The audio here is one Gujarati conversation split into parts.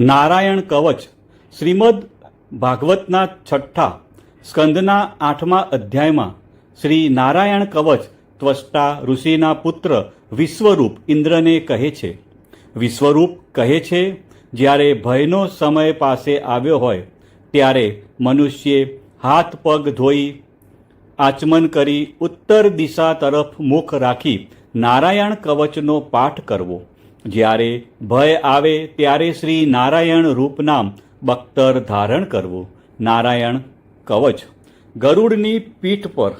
નારાયણ કવચ, શ્રીમદ ભાગવતના છઠ્ઠા સ્કંદના આઠમા અધ્યાયમાં શ્રી નારાયણ કવચ ત્વષ્ટા ઋષિના પુત્ર વિશ્વરૂપ ઇન્દ્રને કહે છે. વિશ્વરૂપ કહે છે, જ્યારે ભયનો સમય પાસે આવ્યો હોય, ત્યારે મનુષ્યે હાથ પગ ધોઈ, આચમન કરી ઉત્તર દિશા તરફ મુખ રાખી નારાયણ કવચનો પાઠ કરવો. જ્યારે ભય આવે ત્યારે શ્રી નારાયણ રૂપનામ બખ્તર ધારણ કરવું. નારાયણ કવચ. ગરુડની પીઠ પર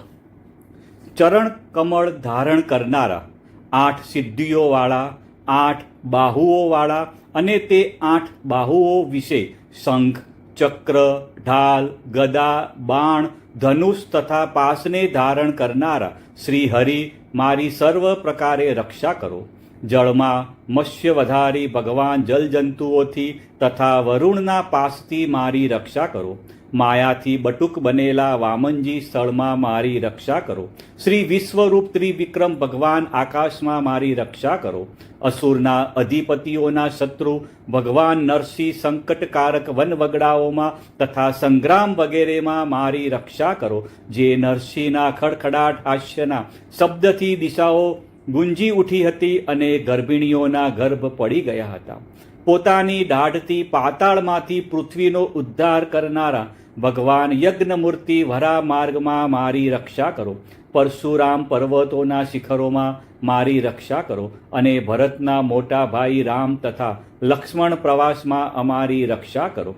ચરણ કમળ ધારણ કરનારા આઠ સિદ્ધિઓવાળા, આઠ બાહુઓવાળા અને તે આઠ બાહુઓ વિશે શંખ, ચક્ર, ઢાલ, ગદા, બાણ, ધનુષ તથા પાસને ધારણ કરનારા શ્રી હરિ, મારી સર્વ પ્રકારે રક્ષા કરો. જળમાં મત્સ્ય વધારી ભગવાન જલજંતુઓથી તથા વરુણના પાસથી મારી રક્ષા કરો. માયાથી બટુક બનેલા વામનજી સ્થળમાં મારી રક્ષા કરો. શ્રી વિશ્વરૂપ ત્રિવિક્રમ ભગવાન આકાશમાં મારી રક્ષા કરો. અસુરના અધિપતિઓના શત્રુ ભગવાન નરસિંહ સંકટકારક વનવગડાઓમાં તથા સંગ્રામ વગેરેમાં મારી રક્ષા કરો. જે નરસિંહના ખડખડાટ હાસ્યના શબ્દથી દિશાઓ ગુંજી ઉઠી હતી અને ગર્ભિણીઓના ગર્ભ પડી ગયા હતા. પોતાની દાઢથી પાતાળમાંથી પૃથ્વીનો ઉદ્ધાર કરનારા ભગવાન યજ્ઞમૂર્તિ વરા માર્ગમાં મારી રક્ષા કરો. પરશુરામ પર્વતોના શિખરોમાં મારી રક્ષા કરો અને ભરતના મોટા ભાઈ રામ તથા લક્ષ્મણ પ્રવાસમાં અમારી રક્ષા કરો.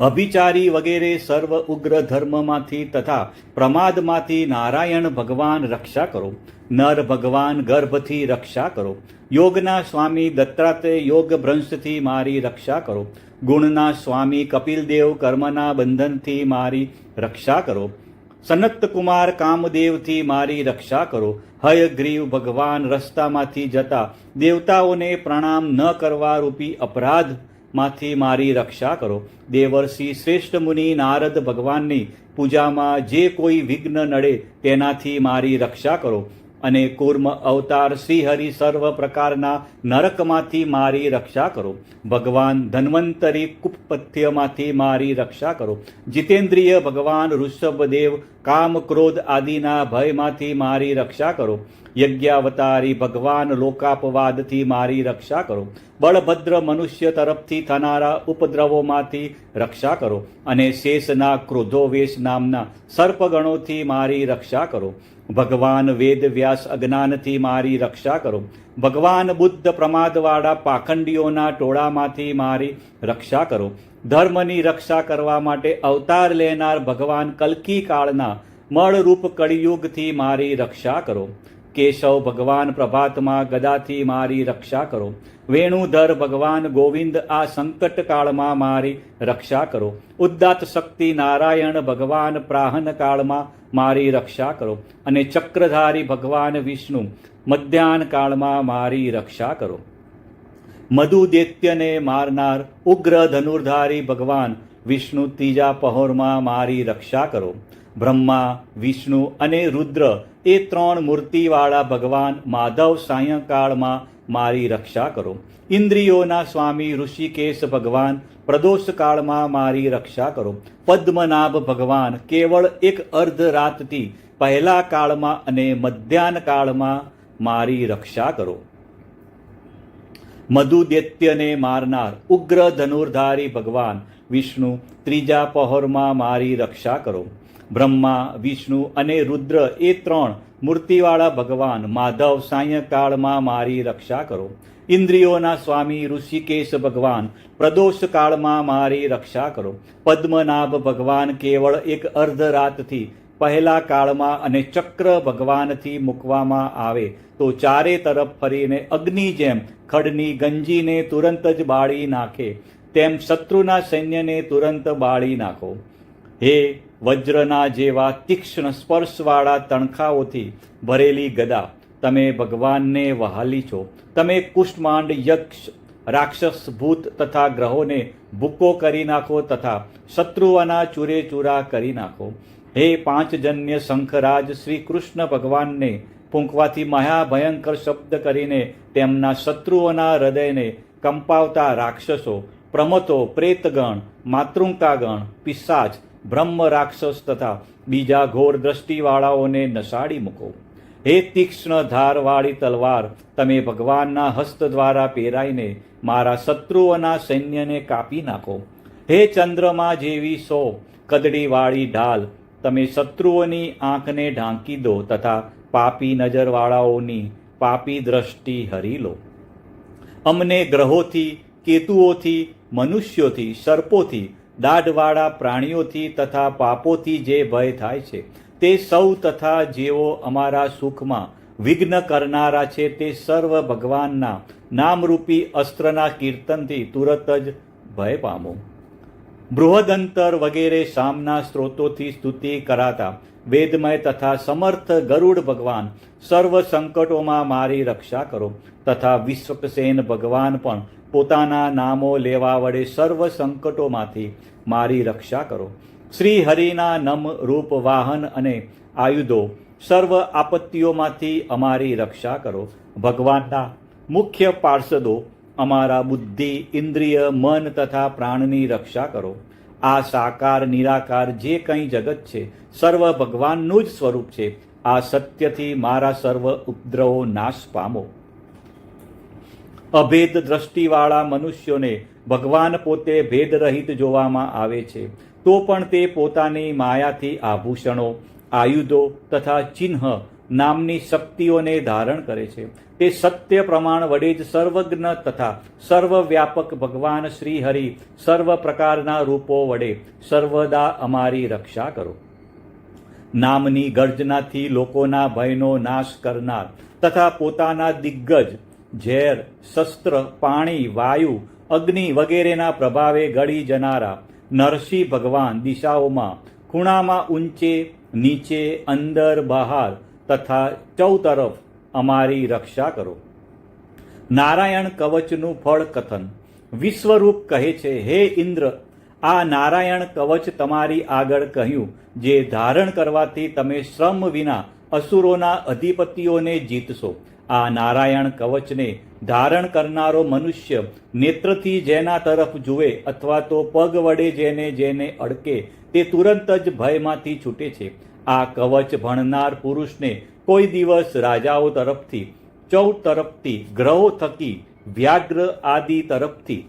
અભિચારી વગેરે સર્વ ઉગ્ર ધર્મમાંથી તથા પ્રમાદમાંથી નારાયણ ભગવાન રક્ષા કરો. નર ભગવાન ગર્ભથી રક્ષા કરો. યોગના સ્વામી દત્તાત્રેય યોગ ભ્રંશથી મારી રક્ષા કરો. ગુણના સ્વામી કપિલદેવ કર્મના બંધનથી મારી રક્ષા કરો. સનત કુમાર કામદેવથી મારી રક્ષા કરો. હયગ્રીવ ભગવાન રસ્તામાંથી જતા દેવતાઓને પ્રણામ ન કરવા રૂપી અપરાધ માંથી મારી રક્ષા કરો. દેવર્ષિ શ્રેષ્ઠ મુનિ નારદ ભગવાનની પૂજામાં જે કોઈ વિઘ્ન નડે તેનાથી મારી રક્ષા કરો. અને કુર્મ અવતાર શ્રીહરિ સર્વ પ્રકારના નરકમાંથી મારી રક્ષા કરો. ભગવાન ધન્વંતરી કુપપથ્યમાંથી મારી રક્ષા કરો. જીતેન્દ્રિય ભગવાન ઋષભદેવ કામ ક્રોધ આદિના ભયમાંથી મારી રક્ષા કરો. યજ્ઞાવતારી ભગવાન લોકાપવાદથી મારી રક્ષા કરો. બળભદ્ર મનુષ્ય તરફથી થનારા ઉપદ્રવોમાંથી રક્ષા કરો અને શેષના ક્રોધોવેશ નામના સર્પગણોથી મારી રક્ષા કરો. ભગવાન વેદ વ્યાસ અજ્ઞાનથી મારી રક્ષા કરો. ભગવાન બુદ્ધ પ્રમાદવાળા પાખંડીઓના ટોળામાંથી મારી રક્ષા કરો. ધર્મની રક્ષા કરવા માટે અવતાર લેનાર ભગવાન કલ્કી કાળના મળરૂપ કળિયુગથી મારી રક્ષા કરો. કેશવ ભગવાન પ્રભાતમાં ગદાથી મારી રક્ષા કરો. વેણુધર ભગવાન ગોવિંદ આ સંકટ કાળમાં મારી રક્ષા કરો. ઉદ્દાત શક્તિ નારાયણ ભગવાન પ્રાહન કાળમાં મારી રક્ષા કરો અને ચક્રધારી ભગવાન વિષ્ણુ મધ્યાહન કાળમાં મારી રક્ષા કરો. મધુ દૈત્યને મારનાર ઉગ્ર ધનુર્ધારી ભગવાન વિષ્ણુ ત્રીજા પહોરમાં મારી રક્ષા કરો. બ્રહ્મા, વિષ્ણુ અને રુદ્ર એ ત્રણ મૂર્તિવાળા ભગવાન માધવ સાયંકાળમાં મારી રક્ષા કરો. ઇન્દ્રિયોના સ્વામી ઋષિકેશ ભગવાન, પ્રદોષ કાળમાં મારી રક્ષા કરો. પદ્મનાભ ભગવાન, કેવળ એક અર્ધ રાતથી પહેલા કાળમાં અને મધ્યાહન કાળમાં મારી રક્ષા કરો. મધુદૈત્યને મારનાર ઉગ્ર ધનુર્ધારી ભગવાન વિષ્ણુ ત્રીજા પહોરમાં મારી રક્ષા કરો. બ્રહ્મા, વિષ્ણુ અને રુદ્ર એ ત્રણ મૂર્તિવાળા ભગવાન, માધવ સાયંકાળમાં મારી રક્ષા કરો. ઇન્દ્રિયોના સ્વામી ઋષિકેશ ભગવાન, પ્રદોષ કાળમાં મારી રક્ષા કરો. પદ્મનાભ ભગવાન કેવળ એક અર્ધ રાતથી પહેલા કાળમાં અને ચક્ર ભગવાનથી મૂકવામાં આવે. તો ચારે તરફ ફરીને અગ્નિ જેમ ખડની ગંજીને તુરંત જ બાળી નાખે. તેમ શત્રુના સૈન્યને તુરંત બાળી નાખો. હે વજ્રના જેવા તીક્ષ્ણ સ્પર્શવાળા તણખાઓથી ભરેલી ગદા. તમે ભગવાનને વહાલી છો. તમે કુષ્માંડ, યક્ષ, રાક્ષસ, ભૂત તથા ગ્રહોને ભૂકો કરી નાખો તથા શત્રુઓના ચૂરે ચૂરા કરી નાખો. હે પાંચજન્ય શંખરાજ શ્રી કૃષ્ણ ભગવાનને ફૂંકવાથી મહાભયંકર શબ્દ કરીને તેમના શત્રુઓના હૃદયને કંપાવતા રાક્ષસો, પ્રમતો, પ્રેતગણ, માતૃંકાગણ, પિશાચ બ્રહ્મ રાક્ષસ તથા બીજા ઘોર દ્રષ્ટિવાળાઓને નસાડી મૂકો. હે તીક્ષ્ણ ધારવાળી તલવાર, તમે ભગવાનના હસ્ત દ્વારા પહેરાઈને મારા શત્રુઓના સૈન્યને કાપી નાખો. હે ચંદ્રમા જેવી સો, કદડીવાળી ઢાલ, તમે શત્રુઓની આંખને ઢાંકી દો તથા પાપી નજરવાળાઓની પાપી દ્રષ્ટિ હરી લો. અમને ગ્રહોથી, કેતુઓથી, મનુષ્યોથી, સર્પોથી દાઢવાળા પ્રાણીઓથી તથા પાપોથી જે ભય થાય છે, તે સૌ તથા જેઓ અમારા સુખમાં વિઘ્ન કરનારા છે, તે સર્વ ભગવાનના નામરૂપી અસ્ત્રના કીર્તનથી તુરત જ ભય પામો. બૃહદંતર વગેરે સામના સ્ત્રોતોથી સ્તુતિ કરાતા વેદમય તથા સમર્થ ગરુડ ભગવાન, સર્વ સંકટોમાં મારી રક્ષા કરો. તથા વિશ્વસેન ભગવાન પણ પોતાના નામો લેવા વડે સર્વ સંકટોમાંથી મારી રક્ષા કરો. શ્રી હરિના નમ રૂપ વાહન અને આયુધો સર્વ આપત્તિઓમાંથી અમારી રક્ષા કરો. ભગવાનના મુખ્ય પાર્ષદો અમારા બુદ્ધિ, ઇન્દ્રિય, મન તથા પ્રાણની રક્ષા કરો. આ સાકાર નિરાકાર જે કંઈ જગત છે, સર્વ ભગવાનનું જ સ્વરૂપ છે. આ સત્યથી મારા સર્વ ઉપદ્રવો નાશ પામો. અભેદ દ્રષ્ટિવાળા મનુષ્યોને ભગવાન પોતે ભેદરહિત જોવામાં આવે છે. તો પણ તે પોતાની માયાથી આભૂષણો, આયુધો તથા ચિહ્ન નામની શક્તિઓને ધારણ કરે છે. તે સત્ય પ્રમાણ વડે જ સર્વજ્ઞ તથા સર્વવ્યાપક ભગવાન શ્રી હરિ સર્વ પ્રકારના રૂપો વડે સર્વદા અમારી રક્ષા કરો. નામની ગર્જનાથી લોકોના ભયનો નાશ કરનાર તથા પોતાના દિગ્ગજ ઝેર, શસ્ત્ર, પાણી, વાયુ, અગ્નિ વગેરેના પ્રભાવે ગળી જનારા નરસિંહ ભગવાન દિશાઓમાં ખૂણામાં ઊંચે, નીચે, અંદર, બહાર તથા ચૌતરફ અમારી રક્ષા કરો. નારાયણ કવચનું ફળ કથન. વિશ્વરૂપ કહે છે, હે ઇન્દ્ર, આ નારાયણ કવચ તમારી આગળ કહ્યું, જે ધારણ કરવાથી તમે શ્રમ વિના અસુરોના અધિપતિઓને જીતશો. આ નારાયણ કવચને ધારણ કરનારો મનુષ્ય નેત્રથી જેના તરફ જુએ અથવા તો પગ વડે જેને જેને અડકે, તે તુરંત જ ભયમાંથી છૂટે છે. આ કવચ ભણનાર પુરુષને કોઈ દિવસ રાજાઓ તરફથી, ચૌદ તરફથી ગ્રહો થકી, વ્યાઘ્ર આદિ તરફથી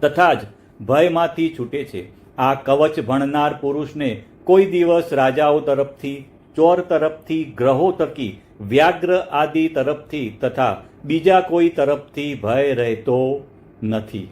તથા જ ભયમાંથી છૂટે છે. આ કવચ ભણનાર પુરુષને કોઈ દિવસ રાજાઓ તરફથી, ચોર તરફથી, ગ્રહો થકી, વ્યાઘ્ર આદિ તરફથી તથા બીજા કોઈ તરફથી ભય રહેતો નથી.